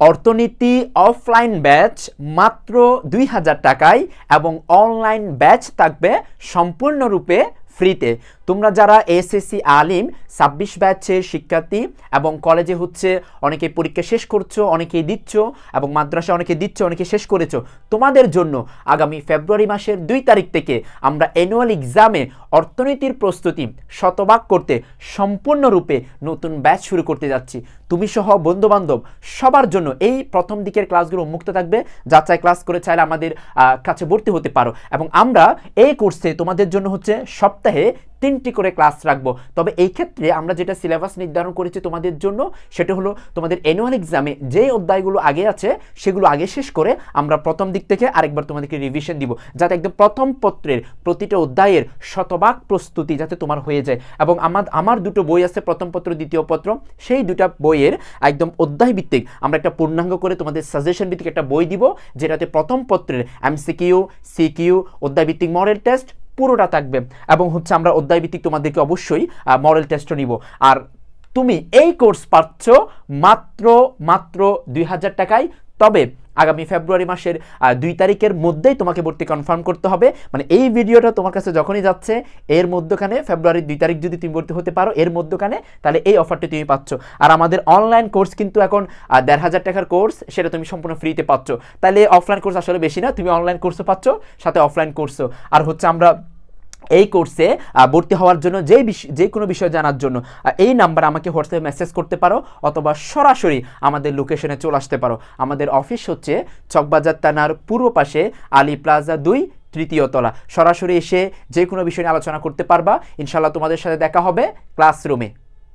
অর্থনীতি offline batch মাত্র দুই হাজার টাকায় এবং অনলাইন ব্যাচ থাকবে সম্পূর্ণরূপে ফ্রিতে। তোমরা যারা এসএসসি আলিম, ছাব্বিশ ব্যাচের শিক্ষার্থী এবং কলেজে হচ্ছে অনেকে পরীক্ষা শেষ করছ, অনেকেই দিচ্ছ এবং মাদ্রাসা অনেকে দিচ্ছ, অনেকে শেষ করেছ, তোমাদের জন্য আগামী ফেব্রুয়ারি মাসের দুই তারিখ থেকে আমরা অ্যানুয়াল এক্সামে অর্থনীতির প্রস্তুতি শতভাগ করতে সম্পূর্ণরূপে নতুন ব্যাচ শুরু করতে যাচ্ছি। তুমি সহ বন্ধুবান্ধব সবার জন্য এই প্রথম দিকের ক্লাসগুলো উন্মুক্ত থাকবে। যাচাই ক্লাস করে চাইলে আমাদের কাছে ভর্তি হতে পারো। এবং আমরা এই কোর্সে তোমাদের জন্য হচ্ছে সপ্তাহে তিনটি করে ক্লাস রাখব। তবে এই ক্ষেত্রে আমরা যেটা সিলেবাস নির্ধারণ করেছি তোমাদের জন্য, সেটা হলো তোমাদের অ্যানুয়াল এক্সামে যে অধ্যায়গুলো আগে আছে, সেগুলো আগে শেষ করে আমরা প্রথম দিক থেকে আরেকবার তোমাদেরকে রিভিশন দিব। যাতে একদম প্রথম পত্রের প্রতিটা অধ্যায়ের শতভাগ প্রস্তুতি যাতে তোমার হয়ে যায়। এবং আমার আমার দুটো বই আছে, প্রথম পত্র, দ্বিতীয় পত্র। সেই দুটা বইয়ের একদম অধ্যায় ভিত্তিক আমরা একটা পূর্ণাঙ্গ করে তোমাদের সাজেশন ভিত্তিক একটা বই দিব, যেটাতে প্রথম পত্রের এমসিকিউ সিকিউ অধ্যায় ভিত্তিক মডেল টেস্ট পুরোটা থাকবে এবং হচ্ছে আমরা অধ্যায়ভিত্তিক তোমাদেরকে অবশ্যই মডেল টেস্টও নিব। আর তুমি এই কোর্স পাচ্ছ মাত্র মাত্র দুই হাজার টাকায় তবে আগামী ফেব্রুয়ারি মাসের দুই তারিখের মধ্যেই তোমাকে ভর্তি কনফার্ম করতে হবে। মানে এই ভিডিওটা তোমার কাছে যখনই যাচ্ছে, এর মধ্যখানে ফেব্রুয়ারির দুই তারিখ যদি তুমি ভর্তি হতে পারো, এর মধ্যখানে তাহলে এই অফারটি তুমি পাচ্ছ। আর আমাদের অনলাইন কোর্স কিন্তু এখন দেড় হাজার টাকার কোর্স সেটা তুমি সম্পূর্ণ ফ্রিতে পাচ্ছ। তাহলে অফলাইন কোর্স আসলে বেশি না, তুমি অনলাইন কোর্সও পাচ্ছ, সাথে অফলাইন কোর্সও আর হচ্ছে আমরা এই কোর্সে ভর্তি হওয়ার জন্য যেই যে কোনো বিষয় জানার জন্য এই নাম্বার আমাকে হোয়াটসঅ্যাপে মেসেজ করতে পারো অথবা সরাসরি আমাদের লোকেশনে চলে আসতে পারো। আমাদের অফিস হচ্ছে চকবাজার থানার পূর্ব পাশে আলী প্লাজা দুই, তৃতীয় তলা। সরাসরি এসে যে কোনো বিষয় নিয়ে আলোচনা করতে পারবা। ইনশাল্লাহ তোমাদের সাথে দেখা হবে ক্লাসরুমে